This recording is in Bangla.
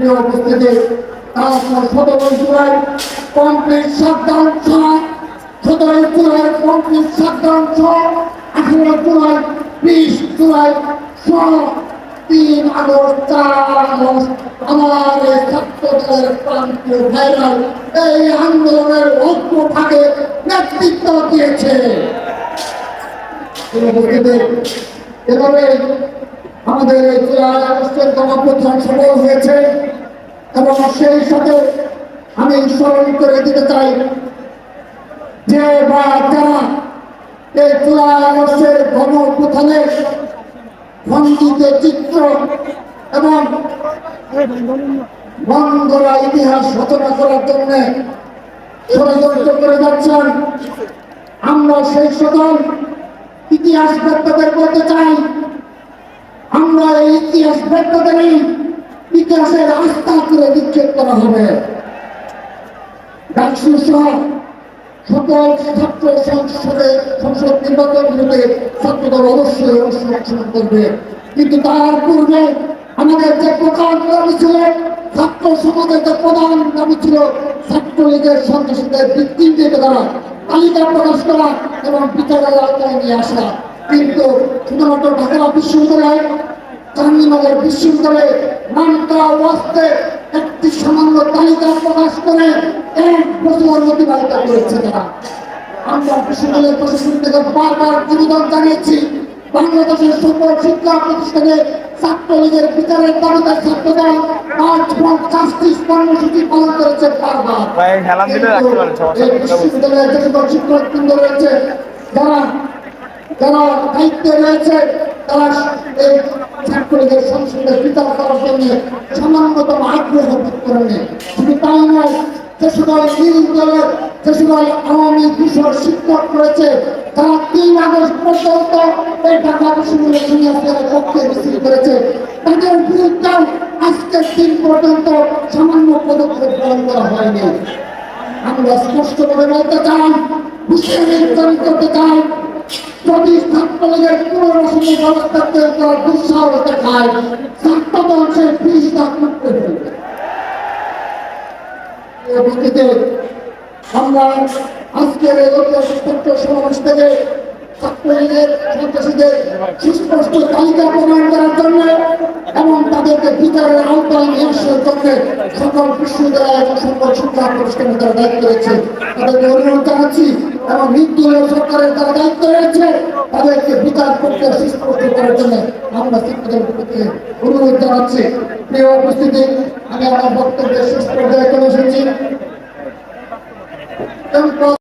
প্রিয় উপস্থিতি তারপর সতেরো জুলাই কমপ্লিট শাটডাউন ছাড়া সতেরো জুলাই কমপ্লিট শাটডাউন সহ আঠেরো জুলাই, বিশ জুলাই সহ তিন আগস্ট, চার আগস্ট আমার এই ছাত্রদের প্রান্তীয় ভাইরাল এই আন্দোলনের ঐক্য ভাগে নেতৃত্ব দিয়েছে। এভাবে আমাদের এই জেলায় আগস্টের সফল হয়েছে। এবং সেই সাথে আমি স্মরণ করে দিতে চাই যে বা যারা এই জুলাই আগস্টের গণপ্রধানের খন্ডিত চিত্র এবং বন্ধরা ইতিহাস রচনা করার জন্য ষড়যন্ত্র করে যাচ্ছেন, আমরা সেই সকল ইতিহাস ব্যক্তদের বলতে চাই, আমরা এই ইতিহাস ব্যক্তদেরই ইতিহাসের আস্থা করে নিক্ষেপ করা হবে। সকল ছাত্র সংসদে সংসদ অবশ্যই অংশগ্রহণ করবে। কিন্তু তার পূর্বে আমাদের যে প্রধান দাবি ছিল, ছাত্র সমাজের যে প্রধান দাবি ছিল, ছাত্রলীগের তালিকা প্রকাশ করা এবং বিচারের আওতায় নিয়ে আসা। কিন্তু শুধুমাত্র ঢাকা বিশ্ববিদ্যালয় চান্দিনগর বিশ্ববিদ্যালয়ে নামটা ওয়াস্তে একটি সামান্য তালিকা প্রকাশ করে এক বছর অতিবাহিত করেছে তারা আমরা বিশ্ববিদ্যালয়ের প্রশাসন থেকে বারবার নিবেদন জানিয়েছি বাংলাদেশের সকল শিক্ষা প্রতিষ্ঠানে ছাত্রলীগের বিচারের দাবিতে ছাত্রদল পাঁচ ফ্রম জাস্টিস কর্মসূচি পালন করেছে বারবার এই। বিশ্ববিদ্যালয়ের যে সকল শিক্ষকবৃন্দ রয়েছে যারা যারা দায়িত্বে রয়েছে তারা এই ছাত্রলীগের সংসদের বিচার করার জন্য সামান্যতম আগ্রহ করেনি শুধু তাই নয়, যে সকল নীল দলের, যে সকল আওয়ামী কিশোর শিক্ষক রয়েছে, তারা তিন আগস্ট পর্যন্ত এই ঢাকা বিশ্ববিদ্যালয় সিনিয়র পক্ষে মিছিল করেছে। তাদের বিরুদ্ধে আজকের দিন পর্যন্ত সামান্য পদক্ষেপ গ্রহণ করা হয়নি। আমরা স্পষ্টভাবে বলতে চাই জারি করতে চাই যদি ছাত্রলীগের কোনো রকমের ব্যবস্থা তৈরি দুঃসাহস দেখায় ছাত্রদল সে বিষ দাগ মুক্ত ফেলবে আমরা আজকের এই ঐক্যসূত্র সমাবেশ থেকে ছাত্রলীগের সন্ত্রাসীদের সুস্পষ্ট তালিকা প্রমাণ করার জন্য এবং তাদেরকে বিচারের আওতায় নিয়ে আসার জন্য সকল বিশ্ববিদ্যালয় এবং সকল শিক্ষা প্রতিষ্ঠানে তারা দায়িত্ব রয়েছে তাদেরকে অনুরোধ জানাচ্ছি এবং নির্দলীয় সরকারের তারা দায়িত্ব রয়েছে, তাদেরকে বিচার করতে সুস্পষ্ট করার জন্য আমরা শিক্ষকদের প্রতি অনুরোধ জানাচ্ছি। প্রিয় উপস্থিতি, আমি আমার বক্তব্যের শেষ পর্যায়ে চলে এসেছি।